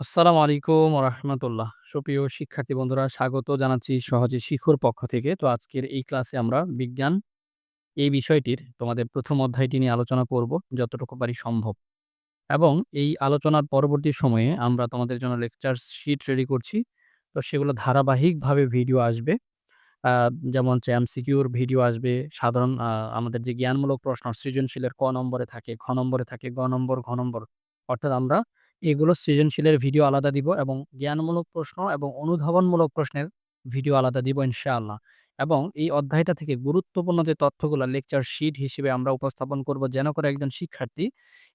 আসসালামু আলাইকুম ওরহমতুল্লাহ। সুপ্রিয় শিক্ষার্থী বন্ধুরা স্বাগত জানাচ্ছি সহজে শিখুর পক্ষ থেকে। তো আজকের এই ক্লাসে আমরা বিজ্ঞান এই বিষয়টির তোমাদের প্রথম অধ্যায়টি নিয়ে আলোচনা করব যতটুকু পারি সম্ভব। এবং এই আলোচনার পরবর্তী সময়ে আমরা তোমাদের জন্য লেকচার শিট রেডি করছি। তো সেগুলো ধারাবাহিকভাবে ভিডিও আসবে। যেমন হচ্ছে এমসিকিউর ভিডিও আসবে, সাধারণ আমাদের যে জ্ঞানমূলক প্রশ্ন সৃজনশীলের ক নম্বরে থাকে, খ নম্বরে থাকে, গ নম্বর, ঘ নম্বর। অর্থাৎ আমরা এগুলো সৃজনশীলের ভিডিও আলাদা দিব এবং জ্ঞানমূলক প্রশ্ন এবং অনুধাবনমূলক প্রশ্নের ভিডিও আলাদা দিব ইনশাআল্লাহ। এবং এই অধ্যায়টা থেকে গুরুত্বপূর্ণ যে তথ্যগুলা লেকচার শিট হিসেবে আমরা উপস্থাপন করব যেন করে একজন শিক্ষার্থী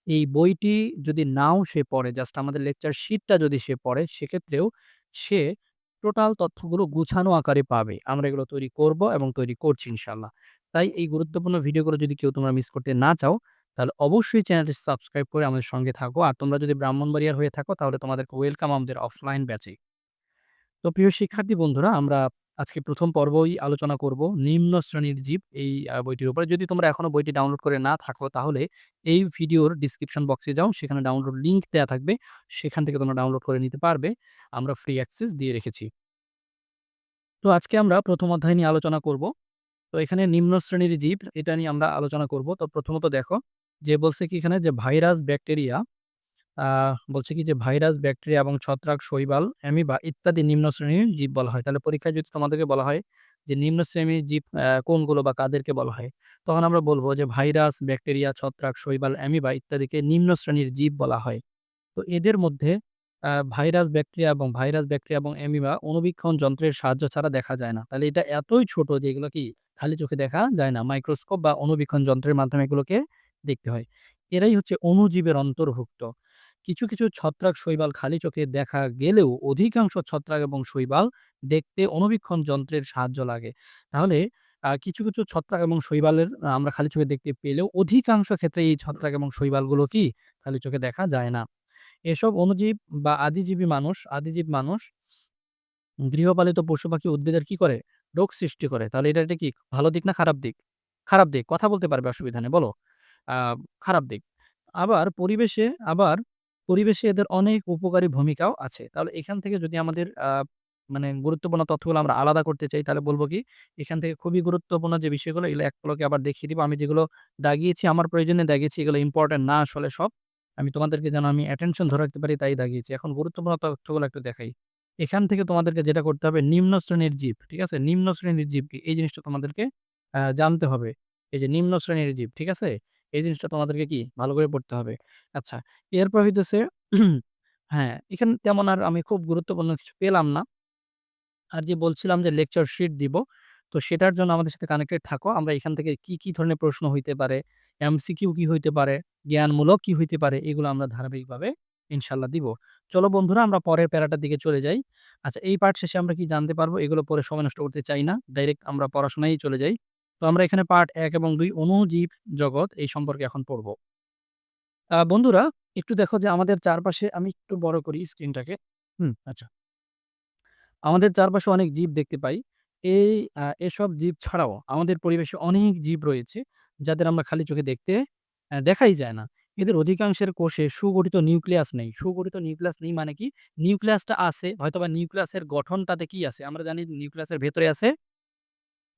এই বইটি যদি নাও সে পড়ে জাস্ট আমাদের লেকচার শিটটা যদি সে পড়ে সেক্ষেত্রেও সে টোটাল তথ্যগুলো গুছানো আকারে পাবে। আমরা এগুলো তৈরি করব এবং তৈরি করছি ইনশাআল্লাহ। তাই এই গুরুত্বপূর্ণ ভিডিওগুলো যদি কেউ তোমরা মিস করতে না চাও, তাহলে অবশ্যই চ্যানেলটি সাবস্ক্রাইব করে আমাদের সঙ্গে থাকো। আর তোমরা যদি ব্রাহ্মণবাড়িয়ার হয়ে থাকো, তাহলে তোমাদেরকে ওয়েলকাম আমাদের অফলাইন ব্যাচে। তো প্রিয় শিক্ষার্থী বন্ধুরা, আমরা আজকে প্রথম পর্বই আলোচনা করব নিম্ন শ্রেণির জীব এই বইটির উপরে। যদি তোমরা এখনও বইটি ডাউনলোড করে না থাকো, তাহলে এই ভিডিওর ডেসক্রিপশন বক্সে যাও সেখানে ডাউনলোড লিঙ্ক দেয়া থাকবে। সেখান থেকে তোমরা ডাউনলোড করে নিতে পারবে। আমরা ফ্রি অ্যাক্সেস দিয়ে রেখেছি। তো আজকে আমরা প্রথম অধ্যায় নিয়ে আলোচনা করব। তো এখানে নিম্ন শ্রেণির জীব, এটা নিয়ে আমরা আলোচনা করব। তো প্রথমত দেখো যে বলছে কি এখানে যে ভাইরাস, ব্যাকটেরিয়া বলছে কি যে ভাইরাস, ব্যাকটেরিয়া এবং ছত্রাক, শৈবাল, অ্যামিবা ইত্যাদি নিম্ন শ্রেণির জীব বলা হয়। তাহলে পরীক্ষায় যদি তোমাদেরকে বলা হয় যে নিম্ন শ্রেণির জীব কোনগুলো বা কাদেরকে বলা হয়? তখন আমরা বলব যে ভাইরাস, ব্যাকটেরিয়া, ছত্রাক, শৈবাল, অ্যামিবা ইত্যাদিকে নিম্ন শ্রেণির জীব বলা হয়। তো এদের মধ্যে ভাইরাস, ব্যাকটেরিয়া এবং ভাইরাস, ব্যাকটেরিয়া এবং অ্যামিবা অনুবীক্ষণ যন্ত্রের সাহায্য ছাড়া দেখা যায় না। তাহলে এটা এতই ছোট যে এগুলো কি খালি চোখে দেখা যায় না। মাইক্রোস্কোপ বা অণুবীক্ষণ যন্ত্রের মাধ্যমে এগুলোকে দেখতে হয়। এরাই হচ্ছে অণুজীবের অন্তর্ভুক্ত। কিছু, কিছু ছত্রাক, শৈবাল খালি চোখে দেখা গেলেও অধিকাংশ ছত্রাক এবং শৈবাল দেখতে অণুবীক্ষণ যন্ত্রের সাহায্য লাগে। তাহলে কিছু, কিছু ছত্রাক এবং শৈবালের আমরা খালি চোখে দেখতে পেলেও অধিকাংশ ক্ষেত্রে এই ছত্রাক এবং শৈবালগুলো কি খালি চোখে দেখা যায় না। এসব অণুজীব বা আদিজীবী মানুষ আদিজীব মানুষ গৃহপালিত পশু-পাখি, উদ্ভিদের কি করে? রোগ সৃষ্টি করে। তাহলে এটা একটা কি ভালো দিক না খারাপ দিক? খারাপ দিক। কথা বলতে পারবে অসুবিধা নেই। বলো। খারাপ দিক। আবার পরিবেশে আবার পরিবেশে এদের অনেক উপকারী ভূমিকাও আছে। তাহলে এখান থেকে যদি আমাদের মানে গুরুত্বপূর্ণ তথ্যগুলো আমরা আলাদা করতে চাই তাহলে বলব কি এখান থেকে খুবই গুরুত্বপূর্ণ যে বিষয়গুলো এগুলো এক পলকে আবার দেখিয়ে দিব। আমি যেগুলো দাগিয়েছি আমার প্রয়োজনে দাগিয়েছি এগুলো ইম্পোর্টেন্ট না আসলে সব। আমি তোমাদেরকে যেন আমি অ্যাটেনশন ধরে রাখতে পারি তাই দাগিয়েছি। এখন গুরুত্বপূর্ণ তথ্যগুলো একটু দেখাই। এখান থেকে তোমাদেরকে যেটা করতে হবে নিম্ন শ্রেণির জীব, ঠিক আছে? নিম্ন শ্রেণির জীব কি? এই জিনিসটা তোমাদেরকে জানতে হবে। এই যে নিম্ন শ্রেণির জীব, ঠিক আছে? এই জিনিসটা তোমাদেরকে কি ভালো করে পড়তে হবে। আচ্ছা, এরপর হইতেছে হ্যাঁ, এখানে তেমন আর আমি খুব গুরুত্বপূর্ণ কিছু পেলাম না। আর যে বলছিলাম যে লেকচার শিট দিব, তো সেটার জন্য আমাদের সাথে কানেক্টেড থাকো। আমরা এখান থেকে কি, কি ধরনের প্রশ্ন হইতে পারে, এমসিকিউ কি হইতে পারে, জ্ঞানমূলক কি হইতে পারে, এগুলো আমরা ধারাবাহিকভাবে ইনশাল্লাহ দিব। চলো বন্ধুরা আমরা পরের প্যারাটার দিকে চলে যাই। আচ্ছা এই পার্ট শেষে আমরা কি জানতে পারব? এগুলো পরে সময় নষ্ট করতে চাই না। ডাইরেক্ট আমরা পড়াশোনায় চলে যাই। তো আমরা এখানে পার্ট এক এবং ২ অণুজীব জগৎ এই সম্পর্কে এখন পড়ব। বন্ধুরা একটু দেখো যে আমাদের চারপাশে আমি একটু বড় করি স্ক্রিনটাকে। হুম, আচ্ছা। আমাদের চারপাশে অনেক জীব দেখতে পাই। এই এসব জীব ছাড়াও আমাদের পরিবেশে অনেক জীব রয়েছে, যাদের আমরা খালি চোখে দেখতে দেখাই যায় না। এদের অধিকাংশের কোষে সুগঠিত নিউক্লিয়াস নেই। সুগঠিত নিউক্লিয়াস নেই মানে কি? নিউক্লিয়াসটা আছে, হয়তোবা নিউক্লিয়াসের গঠনটাতে কি আছে? আমরা জানি নিউক্লিয়াসের ভেতরে আছে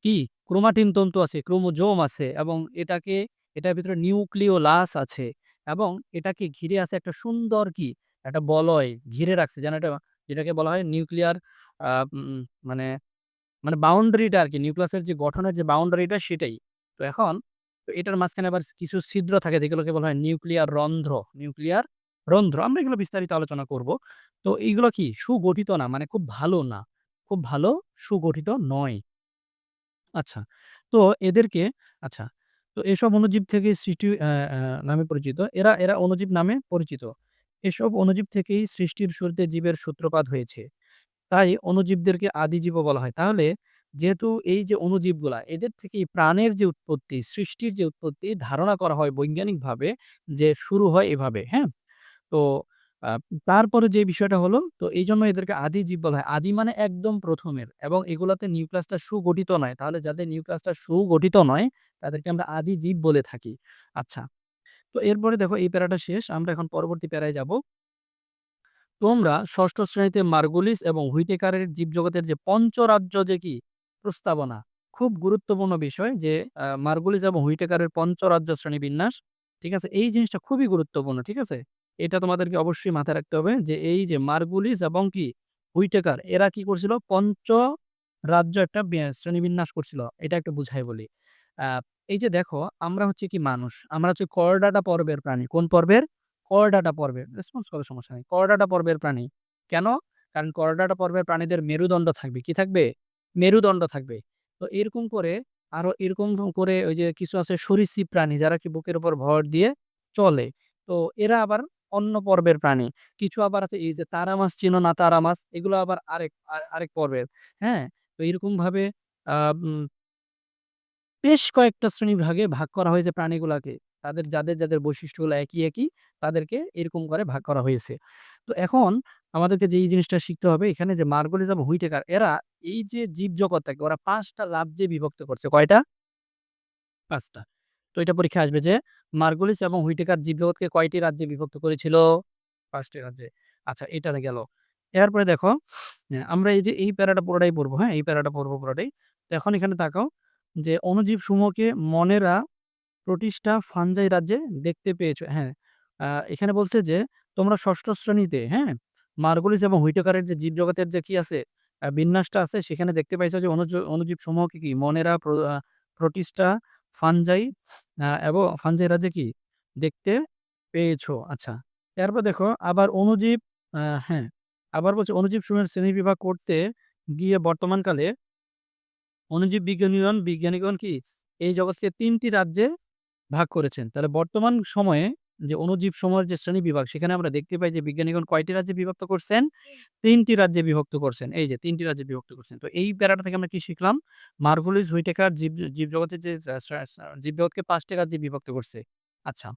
কি? ক্রোমাটিন তন্তু আছে, ক্রোমোজোম আছে এবং এটাকে এটার ভিতরে নিউক্লিওলাস আছে এবং এটাকে ঘিরে আছে একটা সুন্দর কি? একটা বলয় ঘিরে রাখছে। যেন এটা যেটাকে বলা হয় নিউক্লিয়ার মানে, মানে বাউন্ডারিটা আর কি নিউক্লিয়াসের যে গঠনের যে বাউন্ডারিটা সেটাই। তো এখন তো এটার মাঝখানে আবার কিছু ছিদ্র থাকে যেগুলোকে বলা হয় নিউক্লিয়ার রন্ধ্র, নিউক্লিয়ার রন্ধ্র। আমরা এগুলো বিস্তারিত আলোচনা করব। তো এইগুলো কি? সুগঠিত না মানে খুব ভালো না। খুব ভালো সুগঠিত নয়। আচ্ছা। তো এদেরকে আচ্ছা। তো এসব অণুজীব থেকে সৃষ্টি নামে পরিচিত। এরা, এরা অণুজীব নামে পরিচিত। এসব অণুজীব থেকেই সৃষ্টির শুরুতে জীবের সূত্রপাত হয়েছে। তাই অণুজীবদেরকে আদিজীবও বলা হয়। তাহলে যেহেতু এই যে অণুজীবগুলা এদের থেকেই প্রাণের যে উৎপত্তি, সৃষ্টির যে উৎপত্তি ধারণা করা হয় বৈজ্ঞানিকভাবে যে শুরু হয় এভাবে, হ্যাঁ? তো তারপরে যে বিষয়টা হলো, তো এইজন্য এদেরকে আদি জীব বলা হয়। আদি মানে একদম ১ম এর এবং এগুলাতে নিউক্লিয়াসটা সুগঠিত নয়। তাহলে যাদের নিউক্লিয়াসটা সুগঠিত নয়, তাদেরকে আমরা আদি জীব বলে থাকি। আচ্ছা। তো এরপরে দেখো এই প্যারাটা শেষ। আমরা এখন পরবর্তী প্যারায় যাব। তোমরা ষষ্ঠ শ্রেণীতে মার্গুলিস এবং হুইটেকারের জীবজগতের যে পঞ্চরাজ্য যে কি প্রস্তাবনা খুব গুরুত্বপূর্ণ বিষয় যে মার্গুলিস এবং হুইটেকারের পঞ্চরাজ্য শ্রেণি বিন্যাস ঠিক আছে এই জিনিসটা খুবই গুরুত্বপূর্ণ, ঠিক আছে এটা তোমাদেরকে অবশ্যই মাথায় রাখতে হবে যে এই যে মার্গুলিস এবং কি হুইটেকার, এরা কি করছিল? পঞ্চ রাজ্য একটা শ্রেণীবিন্যাস করছিল। এটা একটু বুঝাই বলি। এই যে দেখো, আমরা হচ্ছে কি মানুষ? আমরা হচ্ছে করডাটা পর্বের প্রাণী। কোন পর্বের? করডাটা পর্বের। রেসপন্স করে, সমস্যা নেই। করডাটা পর্বের প্রাণী। কেন? কারণ করডাটা পর্বের প্রাণীদের মেরুদণ্ড থাকবে। কি থাকবে? মেরুদণ্ড থাকবে। তো এরকম করে, আরও এরকম করে ওই যে কিছু আছে সরীসৃপ প্রাণী, যারা কি বুকের উপর ভর দিয়ে চলে। তো এরা আবার অন্য পর্বের প্রাণী। কিছু আবার আছে, এই যে তারা মাছ চিনো না তারা মাছ, এগুলো আবার আরেক, আর- আরেক পর্বের। হ্যাঁ? তো এরকম ভাবে আহ বেশ কয়েকটা শ্রেণীবিভাগে ভাগ করা হয়েছে প্রাণীগুলাকে। তাদের, যাদের যাদের বৈশিষ্ট্যগুলো একই একই, তাদেরকে এরকম করে ভাগ করা হয়েছে। তো এখন আমাদেরকে যে এই জিনিসটা শিখতে হবে, এখানে যে মার্গলিজ এবং হুইটেকার, এরা এই যে জীব জগৎটাকে ওরা পাঁচটা লাভ যে বিভক্ত করছে। কয়টা? পাঁচটা। তো এটা পরীক্ষা আসবে যে মার্গলিস এবং হুইটেকার জীবজগৎকে কয়টি রাজ্যে বিভক্ত করেছিল? পাঁচটি রাজ্যে। আচ্ছা এটা গেল। এরপরে দেখো আমরা এই যে এই প্যারাটা পুরোটাই পড়ব হ্যাঁ? এই প্যারাটা পড়ব পুরোটাই। তো এখন এখানে তাকাও যে অনুজীব সমূহকে মনেরা প্রতিষ্ঠা ফানজাই রাজ্যে দেখতে পেয়েছ হ্যাঁ? এখানে বলছে যে তোমরা ষষ্ঠ শ্রেণীতে হ্যাঁ? মার্গলিস এবং হুইটেকারের যে জীবজগতের যে কি আছে বিন্যাসটা আছে, সেখানে দেখতে পাইছো যে অনুজ অণুজীব সমূহকে কি? মনেরা প্রতিষ্ঠা ফানজাই এবং ফানজাই রাজ্যে কি? দেখতে পেয়েছ। আচ্ছা এরপর দেখো, আবার অনুজীব হ্যাঁ আবার বলছে অনুজীব সমূহের শ্রেণি বিভাগ করতে গিয়ে বর্তমানকালে অনুজীব বিজ্ঞানীগণ বিজ্ঞানীগণ কি? এই জগৎকে তিনটি রাজ্যে ভাগ করেছেন। তাহলে বর্তমান সময়ে যে অণুজীব সমূহের যে শ্রেণি বিভাগ সেখানে আমরা দেখতে পাই যে বিজ্ঞানীগণ কয়টি রাজ্যে বিভক্ত করছেন? তিনটি রাজ্যে বিভক্ত করছেন। এই যে তিনটি রাজ্যে বিভক্ত করছেন। তো এই প্যারাটা থেকে আমরা কি শিখলাম? মার্ভুলিস হুইটেকার জীব জীবজগতের যে জীবজগৎকে পাঁচটি রাজ্যে বিভক্ত করছে। আচ্ছা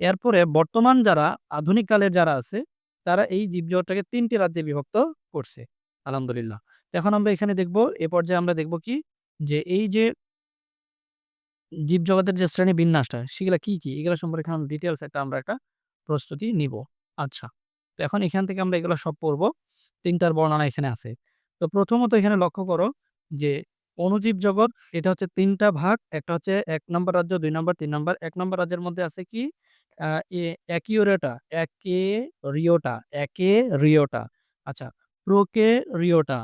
এরপরে বর্তমান যারা আধুনিক কালের যারা আছে তারা এই জীবজগৎটাকে তিনটি রাজ্যে বিভক্ত করছে। আলহামদুলিল্লাহ। এখন আমরা এখানে দেখব এ পর্যায়ে আমরা দেখব কি? যে এই যে জীবজগতের যে শ্রেণি বিন্যাসটা, সেগুলা কি কি? এগুলো সম্পর্কে এখন ডিটেলস একটা আমরা একটা প্রস্তুতি নিব। আচ্ছা তো এখন এখান থেকে আমরা এগুলো সব পড়ব। তিনটার বর্ণনা এখানে আছে। তো প্রথমত এখানে লক্ষ্য করো যে অণুজীব জগৎ, এটা হচ্ছে তিনটা ভাগ, একটা হচ্ছে এক নম্বর রাজ্য, দুই নম্বর, তিন নম্বর। এক নম্বর রাজ্যের মধ্যে আছে কি? একে রিওটা একে রিওটা আচ্ছা প্রোকে রিওটা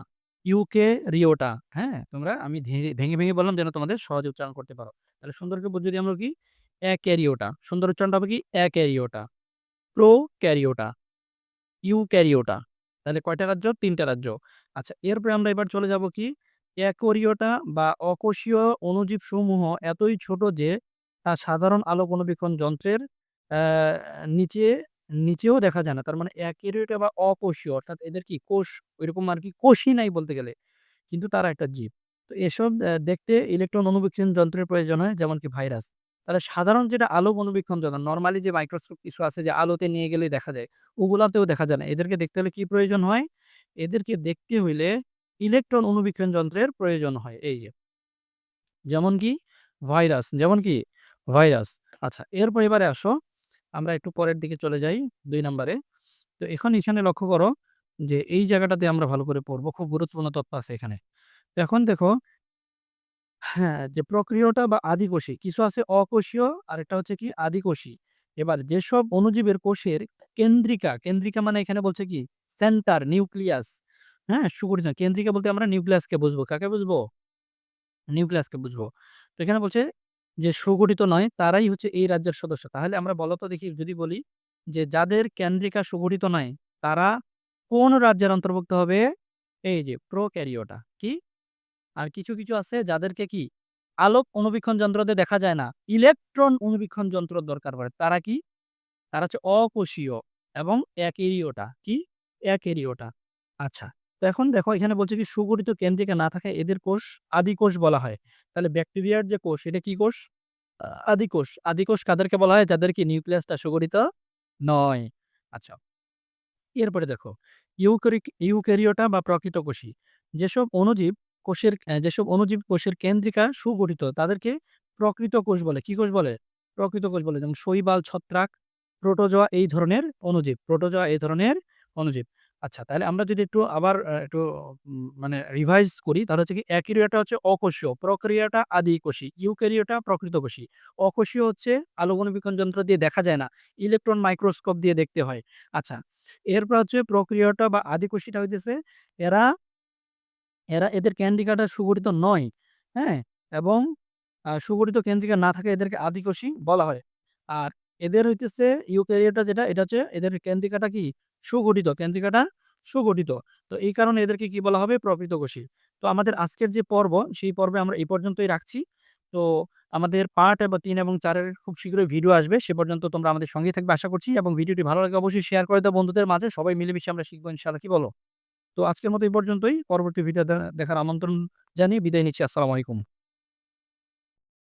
ইউকে রিওটা হ্যাঁ? তোমরা, আমি ভেঙে ভেঙে বললাম যেন তোমাদের সহজে উচ্চারণ করতে পারো। তাহলে সুন্দরকে যদি আমরা কি? অ্যাক্যারিওটা সুন্দর উচ্চারণটা হবে কি? অ্যাক্যারিওটা প্রো ক্যারিওটা ইউ ক্যারিওটা তাহলে কয়টা রাজ্য? তিনটা রাজ্য। আচ্ছা এরপরে আমরা এবার চলে যাব কি? অ্যাকোরিওটা বা অকোষীয় অণুজীব সমূহ এতই ছোট যে তা সাধারণ আলোক অনুবীক্ষণ যন্ত্রের নিচে, নিচেও দেখা যায় না। তার মানে অ্যাকেরিওটা বা অকোষীয়, অর্থাৎ এদের কি? কোষ, ওইরকম আর কি কোষই নাই বলতে গেলে। কিন্তু তারা একটা জীব। তো এসব দেখতে ইলেকট্রন অনুবীক্ষণ যন্ত্রের প্রয়োজন হয়, যেমন কি ভাইরাস তাহলে সাধারণ যেটা আলো অনুবীক্ষণ যন্ত্র নর্মালি যে মাইক্রোস্কোপ কিছু আছে যে আলোতে নিয়ে গেলে দেখা যায়, ওগুলাতেও দেখা যায় না। এদেরকে দেখতে হলে কি প্রয়োজন হয়? এদেরকে দেখতে হইলে ইলেকট্রন অনুবীক্ষণ যন্ত্রের প্রয়োজন হয়, এই যে। যেমন কি ভাইরাস যেমন কি ভাইরাস আচ্ছা এরপর এবারে আসো, আমরা একটু পরের দিকে চলে যাই, দুই নম্বরে। তো এখন এখানে লক্ষ্য করো যে এই জায়গাটাতে আমরা ভালো করে পড়ব, খুব গুরুত্বপূর্ণ তথ্য আছে এখানে। এখন দেখো হ্যাঁ যে প্রক্রিয়াটা বা আদিকোষী, কিছু আছে অকোষীয় আর একটা হচ্ছে কি আদিকোষী। এবার যেসব অণুজীবের কোষের কেন্দ্রিকা কেন্দ্রিকা মানে এখানে বলছে কি? Centre, nucleus. হ্যাঁ সুগঠিত কেন্দ্রিকা বলতে আমরা নিউক্লিয়াসকে বুঝব। কাকে বুঝব? নিউক্লিয়াসকে বুঝব। তো এখানে বলছে যে সুগঠিত নয়, তারাই হচ্ছে এই রাজ্যের সদস্য। তাহলে আমরা বলতো দেখি, যদি বলি যে যাদের কেন্দ্রিকা সুগঠিত নয়, তারা কোন রাজ্যের অন্তর্ভুক্ত হবে? এই যে প্রোক্যারিওটা। কি? আর কিছু কিছু আছে যাদেরকে কি আলোক অনুবীক্ষণ যন্ত্রতে দেখা যায় না। ইলেকট্রন অনুবীক্ষণ যন্ত্র দরকার পড়ে। তারা কি? তারা হচ্ছে অকোষীয় এবং এক একেরিওটা কি? এক একেরিওটা আচ্ছা তো এখন দেখো এখানে বলছে কি সুগঠিত কেন্দ্রিকা না থাকে এদের কোষ আদিকোষ বলা হয়। তাহলে ব্যাকটেরিয়ার যে কোষ এটা কি কোষ? আহ, আদিকোষ আদিকোষ কাদেরকে বলা হয়? যাদের কি নিউক্লিয়াসটা সুগঠিত নয়। আচ্ছা এরপরে দেখো ইউক্যারিক ইউক্যারিওটা বা প্রকৃত কোষী। যেসব অণুজীব কোষের যেসব অণুজীব কোষের কেন্দ্রিকা সুগঠিত তাদেরকে প্রকৃত কোষ বলে কি কোষ বলে প্রকৃত কোষ বলে যেমন শৈবাল ছত্রাক প্রোটোজোয়া এই ধরনের অণুজীব প্রোটোজোয়া এই ধরনের অনুজীব আচ্ছা তাহলে আমরা যদি একটু আবার একটু মানে রিভাইজ করি তাহলে হচ্ছে কি অ্যাকিরিয়াটা হচ্ছে অকোষীয়, প্রক্রিয়াটা আদি আদিকোষী, ইউক্যারিওটা প্রকৃতকোষী। অকোষীয় হচ্ছে আলোকণবিকন যন্ত্র দিয়ে দেখা যায় না। ইলেকট্রন মাইক্রোস্কোপ দিয়ে দেখতে হয়। আচ্ছা এরপর হচ্ছে প্রক্রিয়াটা বা আদিকোষীটা হইতেছে এরা এরা এদের কেন্দ্রিকাটা সুগঠিত নয়। হ্যাঁ? এবং সুগঠিত কেন্দ্রিকা না থাকায় এদেরকে আদিকোষী বলা হয়। আর এদের হইতেছে ইউক্যারিওটা যেটা এটা হচ্ছে এদের কেন্দ্রিকাটা কি? সুগঠিত, কেন্দ্রিকাটা সুগঠিত। তো এই কারণে এদেরকে কি বলা হবে? প্রকৃতকোষী। তো আমাদের আজকের যে পর্ব, সেই পর্বে আমরা এই পর্যন্তই রাখছি। তো আমাদের পার্ট এব ৩ এবং চারের খুব শীঘ্রই ভিডিও আসবে। সে পর্যন্ত তোমরা আমাদের সঙ্গেই থাকবে আশা করছি এবং ভিডিওটি ভালো লাগে অবশ্যই শেয়ার করে দাও বন্ধুদের মাঝে। সবাই মিলেমিশে আমরা শিখব ইনশাআল্লাহ। কি বলো? তো আজকের মতো এই পর্যন্তই। পরবর্তী ভিডিও দেখার আমন্ত্রণ জানিয়ে বিদায় নিচ্ছি। আসসালামু আলাইকুম।